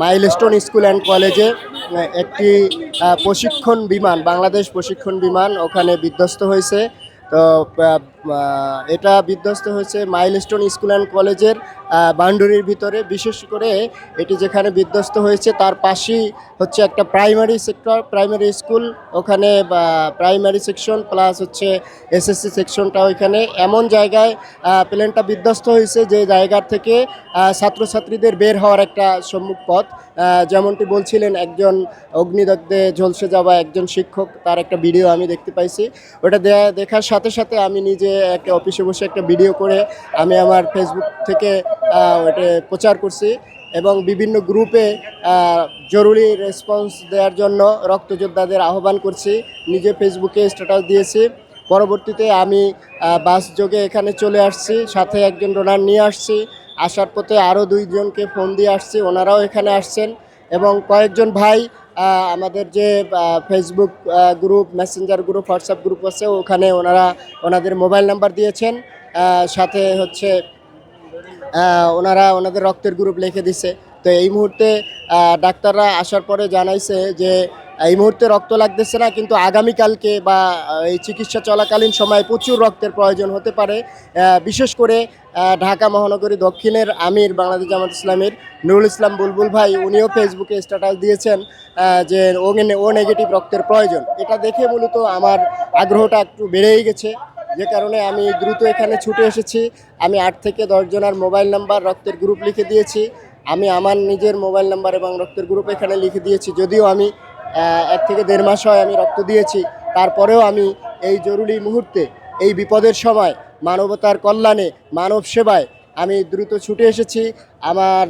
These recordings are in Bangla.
মাইলস্টোন স্কুল অ্যান্ড কলেজে একটি প্রশিক্ষণ বিমান বাংলাদেশ প্রশিক্ষণ বিমান ওখানে বিধ্বস্ত হয়েছে। তো এটা বিধ্বস্ত হয়েছে মাইলস্টোন স্কুল অ্যান্ড কলেজের বাউন্ডারির ভিতরে। বিশেষ করে এটি যেখানে বিধ্বস্ত হয়েছে, তার পাশেই হচ্ছে একটা প্রাইমারি সেক্টর, প্রাইমারি স্কুল। ওখানে প্রাইমারি সেকশন প্লাস হচ্ছে এসএসসি সেকশনটা ওইখানে এমন জায়গায় প্লেনটা বিধ্বস্ত হয়েছে যে জায়গার থেকে ছাত্রছাত্রীদের বের হওয়ার একটা সম্মুখ পথ। যেমনটি বলছিলেন, একজন অগ্নিদগ্ধে ঝলসে যাওয়া একজন শিক্ষক, তার একটা ভিডিও আমি দেখতে পাইছি। ওটা দেখার সাথে সাথে আমি নিজে একটা অফিসে বসে একটা ভিডিও করে আমি আমার ফেসবুক থেকে ওটা প্রচার করছি এবং বিভিন্ন গ্রুপে জরুরি রেসপন্স দেওয়ার জন্য রক্তযোদ্ধাদের আহ্বান করছি। নিজে ফেসবুকে স্ট্যাটাস দিয়েছি। পরবর্তীতে আমি বাস যোগে এখানে চলে আসছি। সাথে একজন ডোনার নিয়ে আসছি। আসার পথে আরও দুইজনকে ফোন দিয়ে আসছি। ওনারাও এখানে আসছেন। এবং কয়েকজন ভাই আমাদের যে Facebook group Messenger group WhatsApp group আছে, ওখানে ওনারা ওনাদের মোবাইল নাম্বার দিয়েছেন। সাথে হচ্ছে ওনারা ওনাদের রক্তের গ্রুপ লিখে দিছে। তো এই মুহূর্তে ডাক্তাররা আসার পরে জানাইছে যে এই মুহূর্তে রক্ত লাগতেছে না, কিন্তু আগামীকালকে বা এই চিকিৎসা চলাকালীন সময়ে প্রচুর রক্তের প্রয়োজন হতে পারে। বিশেষ করে ঢাকা মহানগরী দক্ষিণের আমির বাংলাদেশ জামাত ইসলামের নুরুল ইসলাম বুলবুল ভাই, উনিও ফেসবুকে স্ট্যাটাস দিয়েছেন যে ও ও নেগেটিভ রক্তের প্রয়োজন। এটা দেখে মূলত আমার আগ্রহটা একটু বেড়েই গেছে। যে কারণে আমি দ্রুত এখানে ছুটে এসেছি। আমি আট থেকে দশ জনের মোবাইল নাম্বার রক্তের গ্রুপ লিখে দিয়েছি। আমি আমার নিজের মোবাইল নাম্বার এবং রক্তের গ্রুপ এখানে লিখে দিয়েছি। যদিও আমি এক থেকে দেড় মাস হয় আমি রক্ত দিয়েছি। তারপরেও আমি এই জরুরি মুহূর্তে, এই বিপদের সময়, মানবতার কল্যাণে, মানব সেবায় আমি দ্রুত ছুটে এসেছি। আমার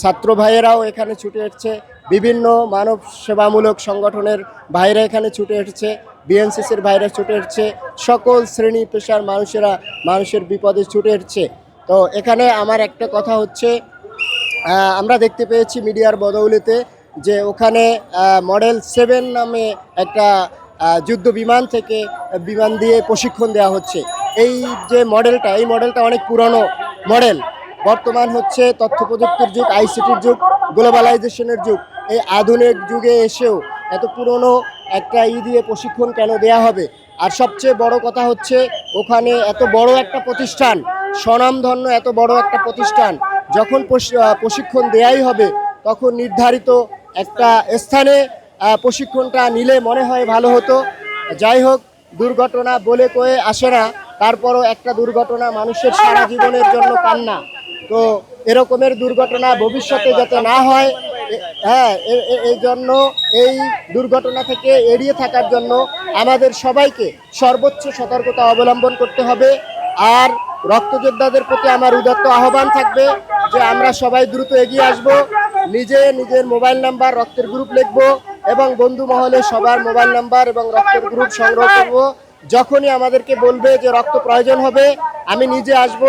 ছাত্র ভাইয়েরাও এখানে ছুটে এসেছে। বিভিন্ন মানব সেবামূলক সংগঠনের ভাইরা এখানে ছুটে এসেছে। বিএনসিসির ভাইরা ছুটে এসেছে। সকল শ্রেণি পেশার মানুষেরা মানুষের বিপদে ছুটে এসেছে। তো এখানে আমার একটা কথা হচ্ছে আমরা দেখতে পেয়েছি মিডিয়ার বদৌলিতে যে ওখানে মডেল সেভেন নামে একটা যুদ্ধ বিমান থেকে বিমান দিয়ে প্রশিক্ষণ দেওয়া হচ্ছে। এই যে মডেলটা এই মডেলটা অনেক পুরনো মডেল বর্তমান হচ্ছে তথ্য প্রযুক্তির যুগ আইসিটির যুগ গ্লোবালাইজেশনের যুগ। এই আধুনিক যুগে এসেও এত পুরনো একটা ই দিয়ে প্রশিক্ষণ কেন দেয়া হবে? আর সবচেয়ে বড় কথা হচ্ছে, ওখানে এত বড় একটা প্রতিষ্ঠান, স্বনামধন্য এত বড় একটা প্রতিষ্ঠান, যখন প্রশিক্ষণ দেয়াই হবে, তখন নির্ধারিত একটা স্থানে প্রশিক্ষণটা নিলে মনে হয় ভালো হতো। যাই হোক, দুর্ঘটনা বলে কয়ে আসে না, তারপরও একটা দুর্ঘটনা মানুষের সারা জীবনের জন্য কান্না। তো এরকমের দুর্ঘটনা ভবিষ্যতে যাতে না হয় হ্যাঁ এই জন্য, এই দুর্ঘটনা থেকে এড়িয়ে থাকার জন্য আমাদের সবাইকে সর্বোচ্চ সতর্কতা অবলম্বন করতে হবে। আর রক্তযোদ্ধাদের প্রতি আমার উদাত্ত আহ্বান থাকবে যে আমরা সবাই দ্রুত এগিয়ে আসব। নিজে নিজের মোবাইল নাম্বার, রক্তের গ্রুপ লিখব এবং বন্ধু মহলে সবার মোবাইল নাম্বার এবং রক্তের গ্রুপ সংগ্রহ করব। যখনই আমাদেরকে বলবে যে রক্ত প্রয়োজন হবে, আমি নিজে আসব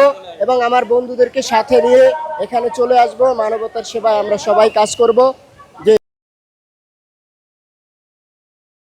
এবং আমার বন্ধুদেরকে সাথে নিয়ে এখানে চলে আসব। মানবতার সেবায় আমরা সবাই কাজ করব।